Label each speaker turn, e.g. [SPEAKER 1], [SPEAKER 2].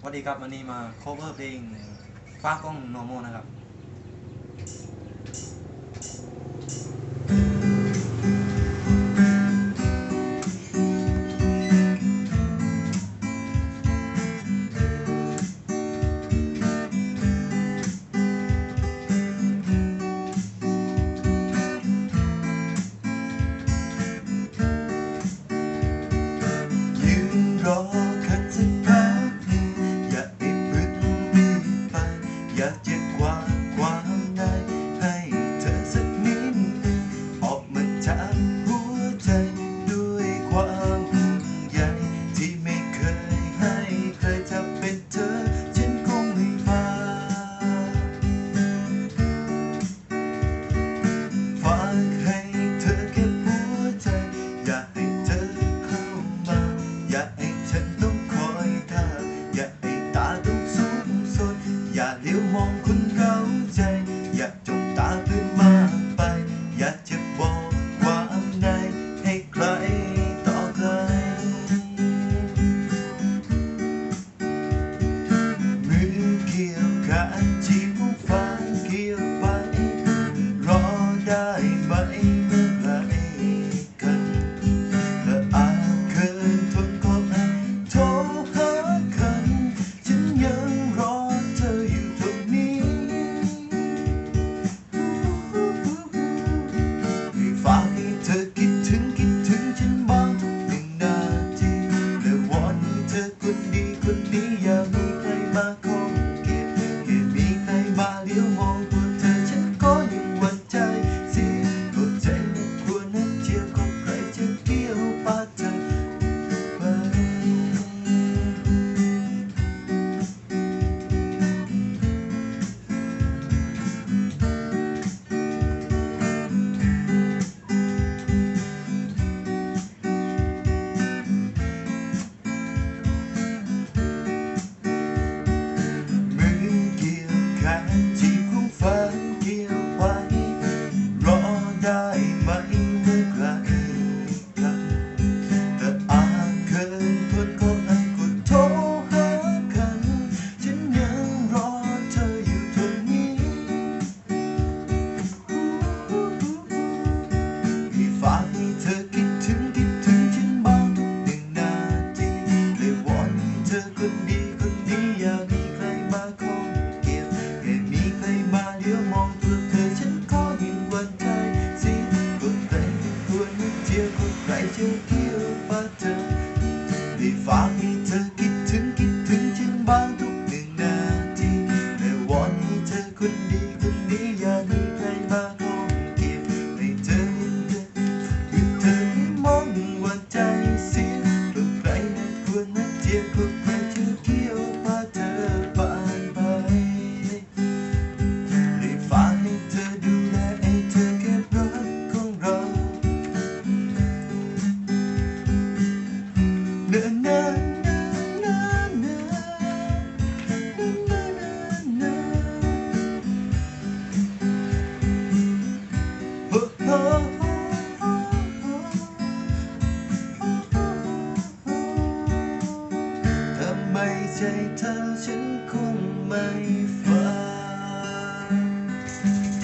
[SPEAKER 1] สวัสดีครับวันนี้มา cover เพลงฟ้ากล้องโนโมนะครับ
[SPEAKER 2] ฉันต้องคอยทําอย่าใ but ที่ยวใครจะเที่ยวมาเจอได้ฝางให้เธอคิดถึงคิดถึงฉังบ้างทุกหนึ่งนาทีแต่วันให้เธอคนดี ใจเธอฉันคงไม่